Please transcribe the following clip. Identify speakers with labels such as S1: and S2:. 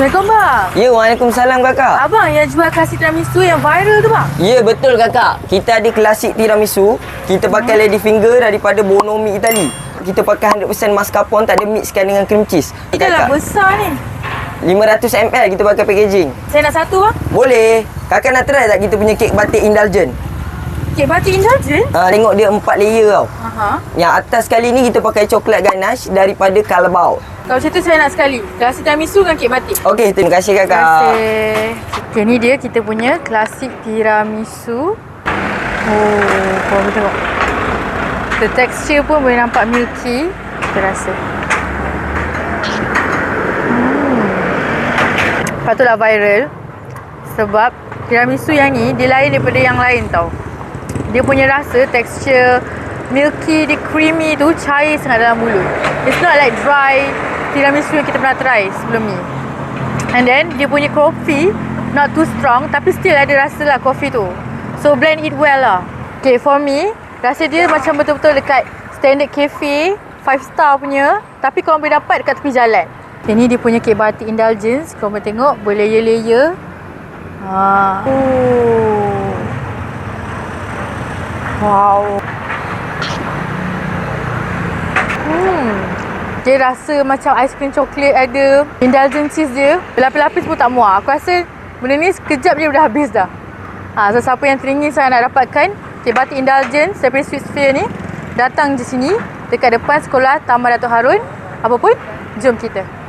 S1: Assalamualaikum bang.
S2: Ya, Waalaikumsalam kakak.
S1: Abang yang jual klasik tiramisu yang viral tu bang?
S2: Ya, betul kakak. Kita ada klasik tiramisu. Kita pakai
S1: Hmm.
S2: lady finger daripada Bonomi Itali. Kita pakai 100% mascarpone, tak ada mixkan dengan cream cheese.
S1: Kita lah besar ni.
S2: 500 ml kita pakai packaging.
S1: Saya nak satu bang.
S2: Boleh. Kakak nak try tak kita punya kek batik indulgent?
S1: Kek batik indulgent?
S2: Ha, tengok dia 4 layer tau.
S1: Aha.
S2: Yang atas kali ni kita pakai coklat ganache daripada Calabao.
S1: Kalau macam tu saya nak sekali. Klasik tiramisu dengan kek batik.
S2: Okey, terima kasih kakak.
S1: Terima kasih. Okay, ni dia kita punya klasik tiramisu. Oh, korang boleh tengok. The texture pun boleh nampak milky. Kita rasa. Hmm. Patutlah viral. Sebab tiramisu yang ni, dia lain daripada yang lain tau. Dia punya rasa, texture milky, dia creamy tu cair sangat dalam mulut. It's not like dry tiramisu yang kita pernah try sebelum ni. And then dia punya coffee not too strong tapi still ada rasa lah coffee tu. So blend it well lah. Okay for me rasa dia macam betul-betul dekat standard cafe 5 star punya tapi korang boleh dapat dekat tepi jalan. Okay, ni dia punya kek batik indulgence. Korang boleh tengok boleh layer-layer. Ha. Oh. Wow. Hmm. Dia rasa macam aiskrim coklat ada indulgent cheese dia. Berlapis-lapis pun tak muak. Aku rasa benda ni sekejap je dah habis dah. Ha, so siapa yang teringin saya nak dapatkan okay, batik indulgent daripada Sweet Sphere ni, datang je sini dekat depan sekolah Taman Datuk Harun. Apa pun, jom kita.